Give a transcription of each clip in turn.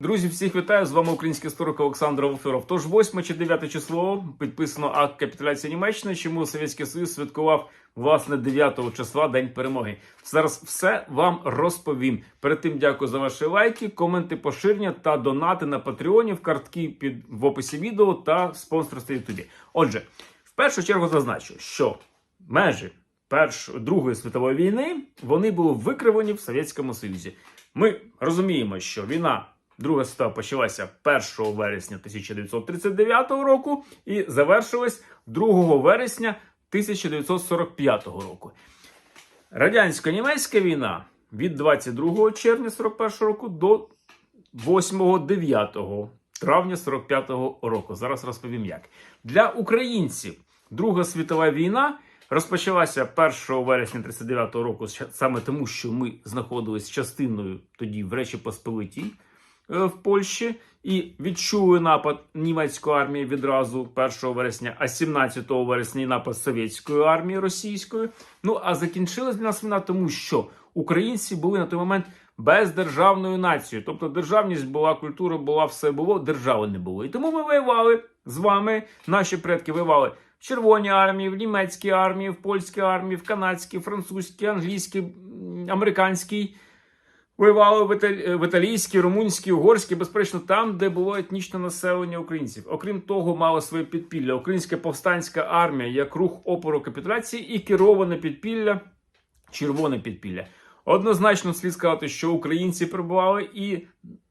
Друзі, всіх вітаю! З вами український історик Олександр Волферов. Тож 8 чи 9 число підписано акт капітуляції Німеччини, чому Совєтський Союз святкував власне 9 числа День перемоги. Зараз все вам розповім. Перед тим дякую за ваші лайки, коменти, поширення та донати на патреонів, картки під в описі відео та спонсорство Ютубі. Отже, в першу чергу зазначу, що межі Першої Другої світової війни вони були викривлені в Совєтському Союзі. Ми розуміємо, що війна Друга світова почалася 1 вересня 1939 року і завершилась 2 вересня 1945 року. Радянсько-німецька війна від 22 червня 41 року до 8-9 травня 45 року. Зараз розповім як. Для українців Друга світова війна розпочалася 1 вересня 39 року, саме тому, що ми знаходились частиною тоді в Речі Посполитій в Польщі і відчули напад німецької армії відразу 1 вересня, а 17 вересня напад совєтської армії російської. Ну а закінчилась для нас війна, тому що українці були на той момент бездержавною нацією. Тобто державність була, культура була, все було, держави не було. І тому ми воювали з вами. Наші предки воювали в Червоній армії, в німецькій армії, в польській армії, в канадській, французькій, англійській, американській. Воювали в, італійській, румунській, угорській, безперечно, там, де було етнічне населення українців. Окрім того, мало своє підпілля. Українська повстанська армія як рух опору капітуляції і кероване підпілля, червоне підпілля. Однозначно слід сказати, що українці перебували і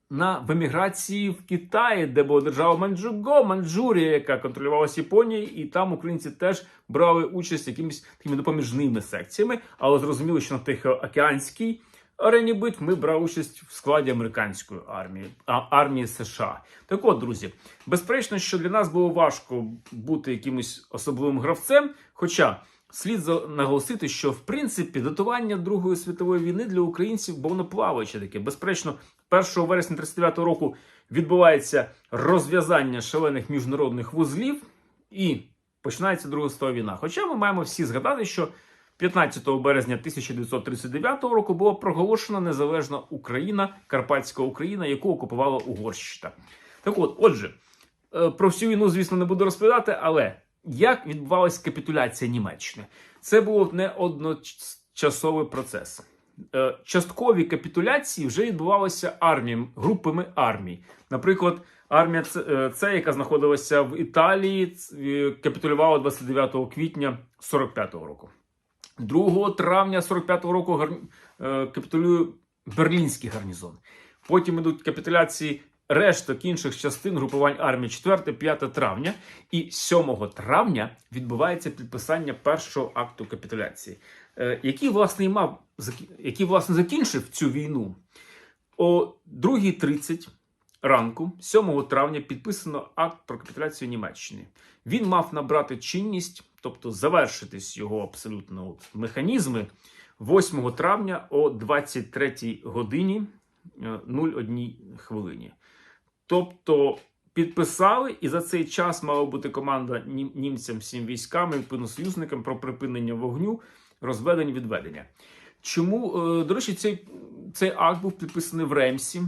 на в еміграції в Китаї, де була держава Манчжуго, Манчжурія, яка контролювалася Японією, і там українці теж брали участь якимись такими допоміжними секціями, але зрозуміло, що на Тихоокеанській арені битв ми брали участь в складі американської армії, а армії США. Так от, друзі, безперечно, що для нас було важко бути якимось особливим гравцем. Хоча слід наголосити, що в принципі датування Другої світової війни для українців було плаваюче таке. Безперечно, 1 вересня 39 року відбувається розв'язання шалених міжнародних вузлів і починається Друга світова війна. Хоча ми маємо всі згадати, що 15 березня 1939 року була проголошена незалежна Україна, Карпатська Україна, яку окупувала Угорщина. Так от, отже, е, про всю війну, звісно, не буду розповідати, але як відбувалася капітуляція Німеччини? Це був не одночасовий процес. Е, Часткові капітуляції вже відбувалися арміями, групами армій. Наприклад, армія Це, яка знаходилася в Італії, капітулювала 29 квітня 45 року. 2 травня 45-го року гар... е, капітулює Берлінський гарнізон. Потім ідуть капітуляції решток інших частин групувань армії 4-5 травня. І 7 травня відбувається підписання першого акту капітуляції, е, який, власне, і мав, який, власне, закінчив цю війну. О 2.30 ранку, 7 травня, підписано акт про капітуляцію Німеччини. Він мав набрати чинність, тобто завершитись його абсолютно от механізми 8 травня о 23 годині е, 01 хвилині. Тобто підписали, і за цей час мала бути команда німцям всім військам і відповідно союзникам про припинення вогню, розведення, відведення. Чому, е, до речі, цей, цей акт був підписаний в Ремсі, е,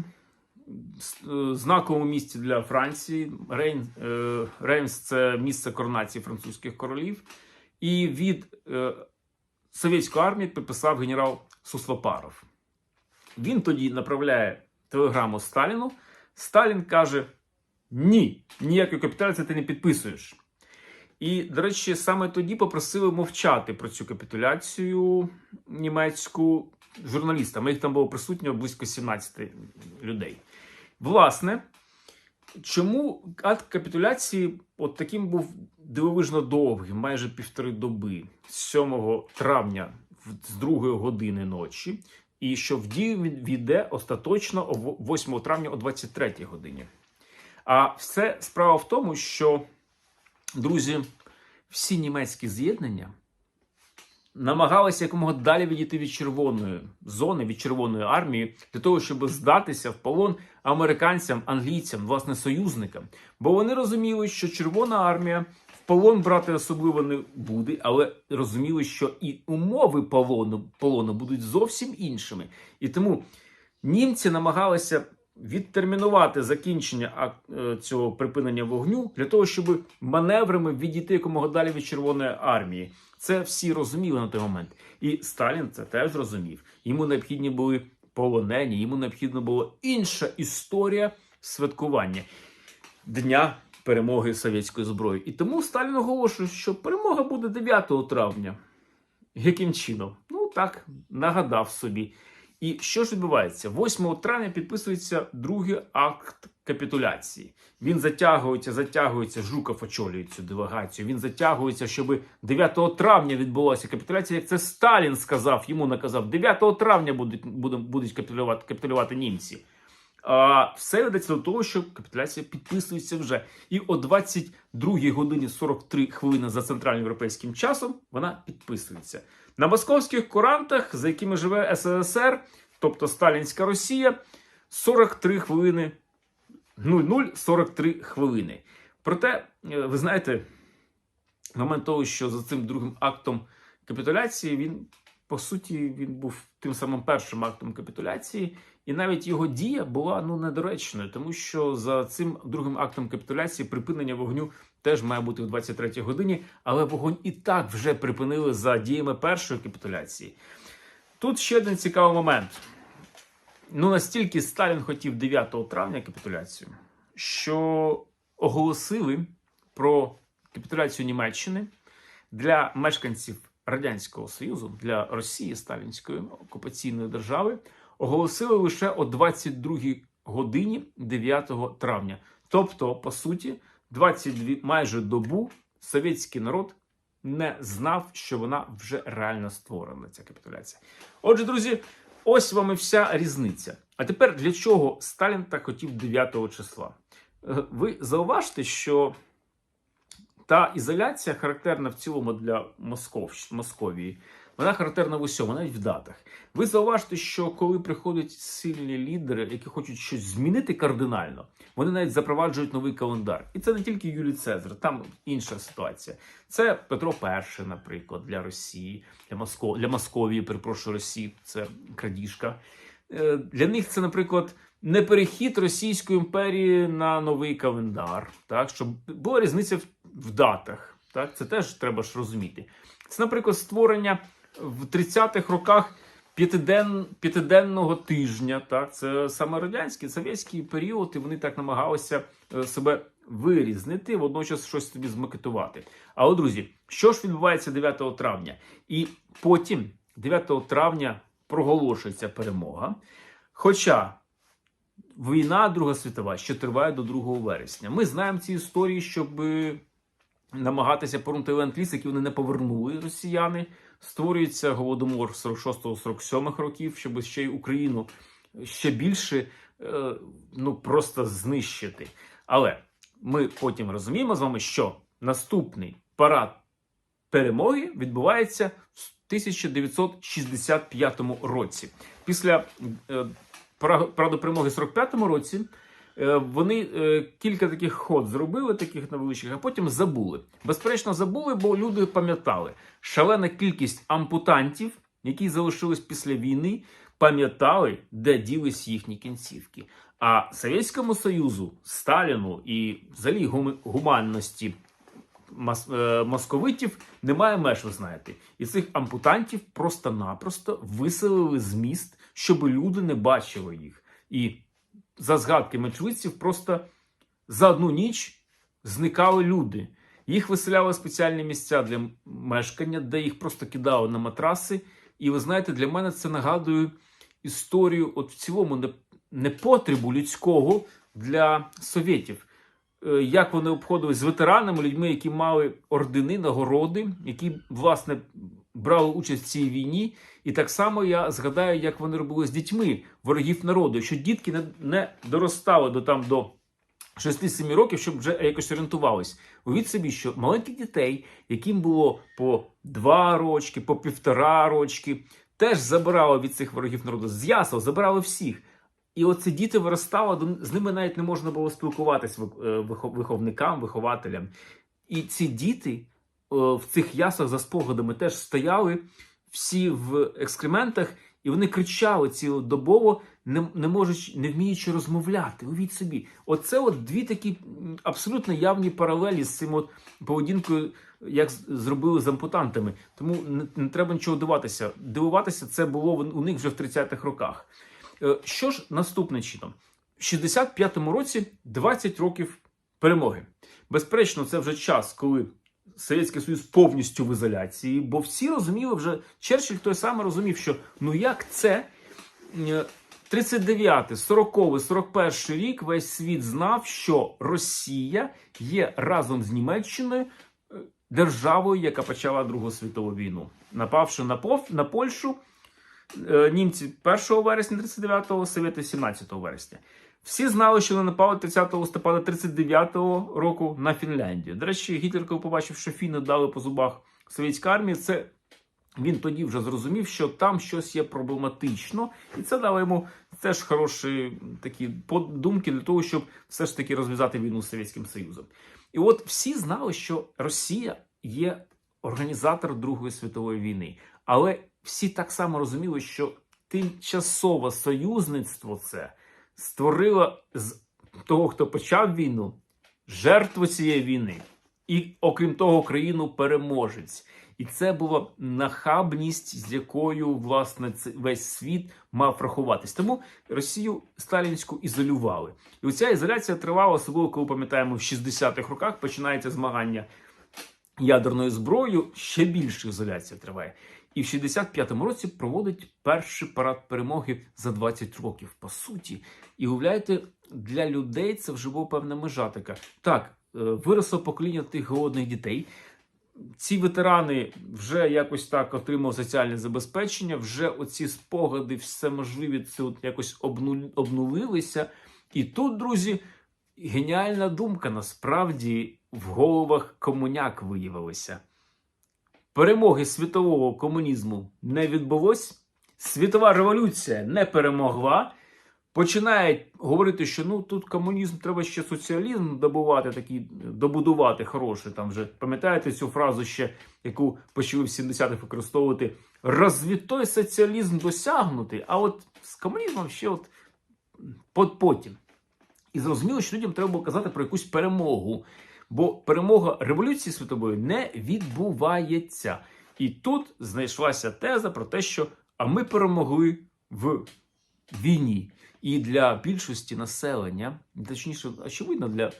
знаковому місці для Франції. Рейн, е, Реймс це місце коронації французьких королів. І від е, совєтської армії підписав генерал Суслопаров. Він тоді направляє телеграму Сталіну. Сталін каже: Ні, ніякої капітуляції ти не підписуєш. І, до речі, саме тоді попросили мовчати про цю капітуляцію німецьку журналістам. Їх там було присутньо близько 17 людей. Власне, чому акт капітуляції от таким був дивовижно довгим, майже півтори доби, з 7 травня з 2 години ночі, і що в дію війде остаточно 8 травня о 23 годині. А все справа в тому, що, друзі, всі німецькі з'єднання намагалися якомога далі відійти від червоної зони, від червоної армії, для того, щоб здатися в полон американцям, англійцям, власне, союзникам. Бо вони розуміли, що Червона армія в полон брати особливо не буде, але розуміли, що і умови полону, полону будуть зовсім іншими. І тому німці намагалися відтермінувати закінчення ак- е, цього припинення вогню для того, щоб маневрами відійти якомога далі від Червоної армії. Це всі розуміли на той момент. І Сталін це теж зрозумів. Йому необхідні були полонені, йому необхідна була інша історія святкування дня перемоги совєтської зброї. І тому Сталін оголошує, що перемога буде 9 травня. Яким чином? Ну так, нагадав собі. І що ж відбувається? 8 травня підписується другий акт капітуляції. Він затягується, затягується. Жуков очолює цю делегацію. Він затягується, щоб 9 травня відбулася капітуляція. Як це Сталін сказав, йому наказав, 9 травня будуть, будуть, капітулювати, капітулювати німці. Все ведеться до того, що капітуляція підписується вже. І о 22 годині 43 хвилини за центральноєвропейським часом вона підписується. На московських курантах, за якими живе СССР, тобто Сталінська Росія, 43 хвилини 0043 хвилини. Проте, е, ви знаєте, момент того, що за цим другим актом капітуляції він, по суті, він був тим самим першим актом капітуляції, і навіть його дія була ну недоречною, тому що за цим другим актом капітуляції припинення вогню теж має бути в 23-й годині, але вогонь і так вже припинили за діями першої капітуляції. Тут ще один цікавий момент. Ну, настільки Сталін хотів 9 травня капітуляцію, що оголосили про капітуляцію Німеччини для мешканців Радянського Союзу, для Росії, Сталінської окупаційної держави, оголосили лише о 22 годині 9 травня. Тобто, по суті, 22 майже добу совєтський народ не знав, що вона вже реально створена. Ця капітуляція. Отже, друзі, ось вам і вся різниця. А тепер для чого Сталін так хотів 9 числа? Е, Ви зауважте, що та ізоляція характерна в цілому для Москов, Московії. Вона характерна в усьому, навіть в датах. Ви зауважте, що коли приходять сильні лідери, які хочуть щось змінити кардинально, вони навіть запроваджують новий календар. І це не тільки Юлій Цезар, там інша ситуація. Це Петро І, наприклад, для Росії, для Моско... для Московії, перепрошую Росії, це крадіжка. Е, Для них це, наприклад, не перехід Російської імперії на новий календар, так щоб була різниця в, в датах. Так, це теж треба ж розуміти. Це, наприклад, створення в 30-х роках п'ятиден, п'ятиденного тижня. Так, це саме радянський совєтський період, і вони так намагалися е, себе вирізнити, водночас щось собі змакетувати. Але, друзі, що ж відбувається 9 травня? І потім, 9 травня, проголошується перемога. Хоча війна Друга світова ще триває до 2 вересня. Ми знаємо ці історії, щоб е, намагатися повернути ленд-ліз, які вони не повернули росіяни. Створюється голодомор 46-47 років, щоб ще й Україну ще більше е, ну просто знищити. Але ми потім розуміємо з вами, що наступний парад перемоги відбувається в 1965 році. Після е, параду перемоги в 45-му році вони е, кілька таких ход зробили, таких невеличких, а потім забули. Безперечно, забули, бо люди пам'ятали. Шалена кількість ампутантів, які залишились після війни, пам'ятали, де ділись їхні кінцівки. А Совєтському Союзу, Сталіну і взагалі гуманності е, московитів немає меж, ви знаєте. І цих ампутантів просто-напросто виселили з міст, щоб люди не бачили їх. І за згадки мечвиців, просто за одну ніч зникали люди. Їх виселяли в спеціальні місця для мешкання, де їх просто кидали на матраси. І ви знаєте, для мене це нагадує історію, от в цілому, непотребу людського для совєтів. Е, Як вони обходились з ветеранами, людьми, які мали ордени, нагороди, які, власне, брали участь в цій війні. І так само я згадаю, як вони робили з дітьми ворогів народу, що дітки не, не доростали до там до 6-7 років, щоб вже якось орієнтувались. Уявіть собі, що маленьких дітей, яким було по 2 рочки, по півтора рочки, теж забирали від цих ворогів народу. З ясел забирали всіх. І оці діти виростали, з ними навіть не можна було спілкуватися виховникам, вихователям. І ці діти е, в цих яслах за спогадами теж стояли всі в екскрементах, і вони кричали цілодобово, не, не можуть, не вміючи розмовляти. Уявіть собі, оце от дві такі абсолютно явні паралелі з цим от поведінкою, як зробили з ампутантами. Тому не, не треба нічого дивуватися. Дивуватися це було у них вже в 30-х роках. Е, Що ж наступним чином? В 65-му році 20 років перемоги. Безперечно, це вже час, коли Совєтський Союз повністю в ізоляції, бо всі розуміли вже, Черчилль той самий розумів, що ну як це е, 39, 40, 41 рік весь світ знав, що Росія є разом з Німеччиною е, державою, яка почала Другу світову війну, напавши на, Пов, на Польщу. е, Німці 1 вересня 39-го, Совєти 17 вересня. Всі знали, що вони напали 30 листопада 39-го року на Фінляндію. До речі, Гітлер, коли побачив, що фіни дали по зубах совєтській армії, це він тоді вже зрозумів, що там щось є проблематично, і це дало йому теж хороші такі подумки для того, щоб все ж таки розв'язати війну з Совєтським Союзом. І от всі знали, що Росія є організатор Другої світової війни, але всі так само розуміли, що тимчасове союзництво це створило з того, хто почав війну, жертву цієї війни, і окрім того, країну переможець. І це була нахабність, з якою власне весь світ мав рахуватись. Тому Росію сталінську ізолювали. І оця ізоляція тривала, особливо коли пам'ятаємо, в 60-х роках починається змагання ядерною зброєю. Ще більше ізоляція триває. І в 65-му році проводить перший парад перемоги за 20 років. По суті, і уявляєте, для людей це вже була певна межа така. Так, е, виросло покоління тих голодних дітей. Ці ветерани вже якось так отримали соціальне забезпечення, вже оці спогади, все можливі, це от якось обну- обнулилися. І тут, друзі, геніальна думка насправді в головах комуняк виявилася. Перемоги світового комунізму не відбулось, світова революція не перемогла. Починають говорити, що ну тут комунізм треба ще соціалізм добувати, такий добудувати хороший. Там вже пам'ятаєте цю фразу ще, яку почали в 70-х використовувати розвітой соціалізм досягнути, а от з комунізмом ще от потім. І зрозуміло, що людям треба було казати про якусь перемогу, бо перемога революції світової не відбувається. І тут знайшлася теза про те, що а ми перемогли в війні. І для більшості населення, точніше, очевидно, для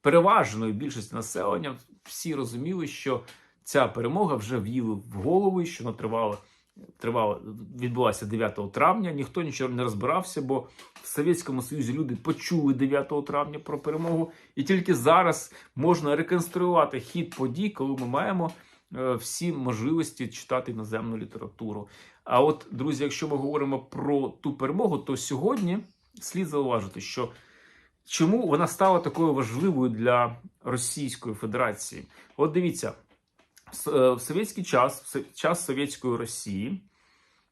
переважної більшості населення, всі розуміли, що ця перемога вже в'їла в голову, що вона тривала, тривала, відбулася 9 травня. Ніхто нічого не розбирався, бо в Совєтському Союзі люди почули 9 травня про перемогу, і тільки зараз можна реконструювати хід подій, коли ми маємо е, всі можливості читати іноземну літературу. А от, друзі, якщо ми говоримо про ту перемогу, то сьогодні слід зауважити, що чому вона стала такою важливою для Російської Федерації. От дивіться, в совєтський час, в час совєтської Росії,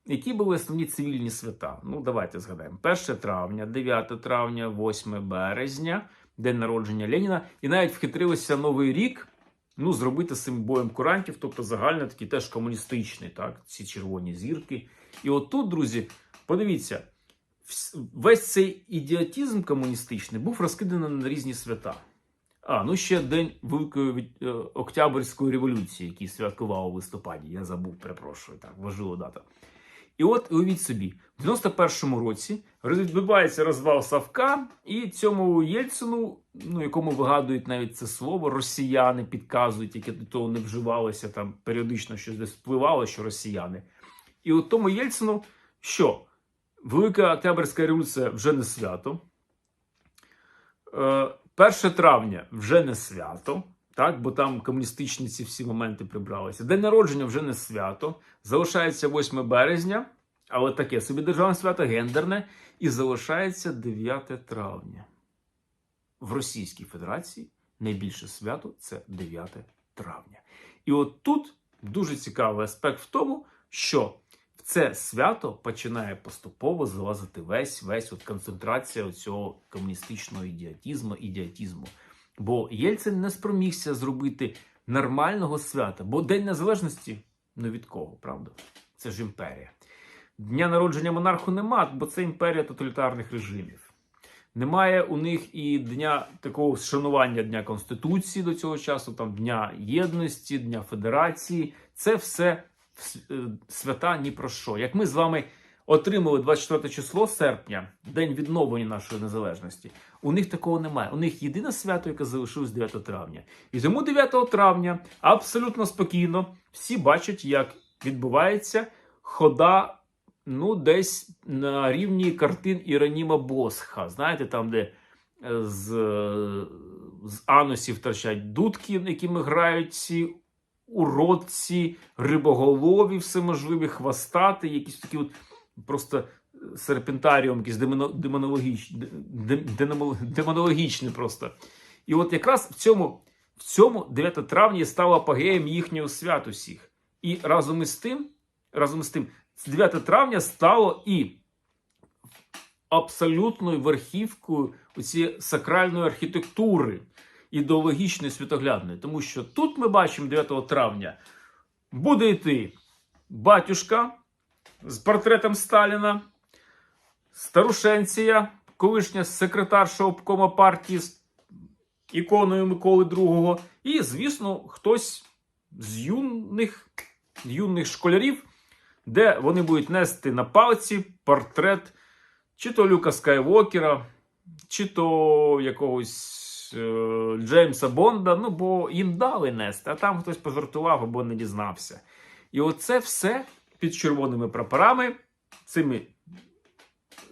які були основні цивільні свята? Ну, давайте згадаємо: 1 травня, 9 травня, 8 березня, день народження Леніна, і навіть вхитрилися Новий рік. Ну, зробити з цим боєм курантів, тобто загально такий теж комуністичний, так, ці червоні зірки. І от тут, друзі, подивіться, весь цей ідіотізм комуністичний був розкиданий на різні свята. А, ну ще День Великої е, Октябрьської революції, який святкував у листопаді. Я забув, перепрошую, так, важлива дата. І от уявіть собі, в 91-му році відбувається розвал Савка, і цьому Єльцину, ну якому вигадують навіть це слово, росіяни підказують, яке до того не вживалося, там періодично щось десь впливало, що росіяни. І от тому Єльцину, що Велика Октябрьська революція вже не свято. Е, 1 травня вже не свято, так, бо там комуністичні ці всі моменти прибралися. День народження вже не свято. Залишається 8 березня, але таке собі державне свято гендерне, і залишається 9 травня. В Російській Федерації найбільше свято це 9 травня. І от тут дуже цікавий аспект в тому, що це свято починає поступово залазити весь весь от концентрація цього комуністичного ідіотізму, ідіотізму. Бо Єльцин не спромігся зробити нормального свята, бо День Незалежності ну від кого, правда? Це ж імперія. Дня народження монарху нема, бо це імперія тоталітарних режимів. Немає у них і дня такого шанування Дня Конституції до цього часу, там Дня Єдності, Дня Федерації. Це все свята ні про що. Як ми з вами отримали 24 число серпня, день відновлення нашої незалежності, у них такого немає. У них єдине свято, яке залишилось 9 травня. І тому 9 травня абсолютно спокійно всі бачать, як відбувається хода. Ну, десь на рівні картин Іраніма Босха. Знаєте, там, де е, з, е, з анусів торчать дудки, якими грають ці уродці, рибоголові, всеможливі, хвостати, якісь такі от просто серпентаріум, якийсь демоно- демонологіч, де- денемо- демонологічний просто. І от якраз в цьому, в цьому 9 травня стало апогеєм їхнього свят усіх. І разом із тим, разом із тим, 9 травня стало і абсолютною верхівкою цієї сакральної архітектури, ідеологічної світоглядної. Тому що тут ми бачимо 9 травня буде йти батюшка з портретом Сталіна, старушенція, колишня секретарша обкома партії з іконою Миколи II, і, звісно, хтось з юних, юних школярів, де вони будуть нести на палці портрет чи то Люка Скайвокера, чи то якогось е, Джеймса Бонда, ну бо їм дали нести, а там хтось пожартував або не дізнався. І оце все під червоними прапорами, цими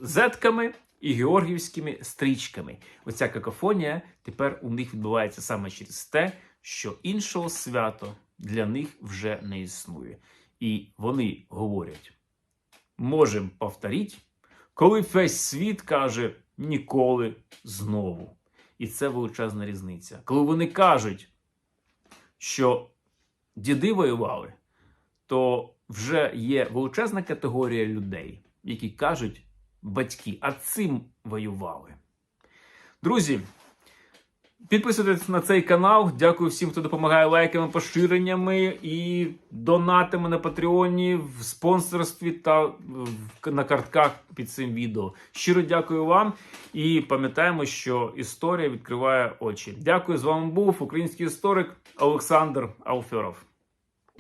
зетками і георгіївськими стрічками. Оця какофонія тепер у них відбувається саме через те, що іншого свято для них вже не існує. І вони говорять: можемо повторити, коли весь світ каже ніколи знову. І це величезна різниця. Коли вони кажуть, що діди воювали, то вже є величезна категорія людей, які кажуть батьки, а цим воювали. Друзі, підписуйтесь на цей канал. Дякую всім, хто допомагає лайками, поширеннями і донатами на Патреоні, в спонсорстві та на картках під цим відео. Щиро дякую вам і пам'ятаємо, що історія відкриває очі. Дякую, з вами був український історик Олександр Алферов.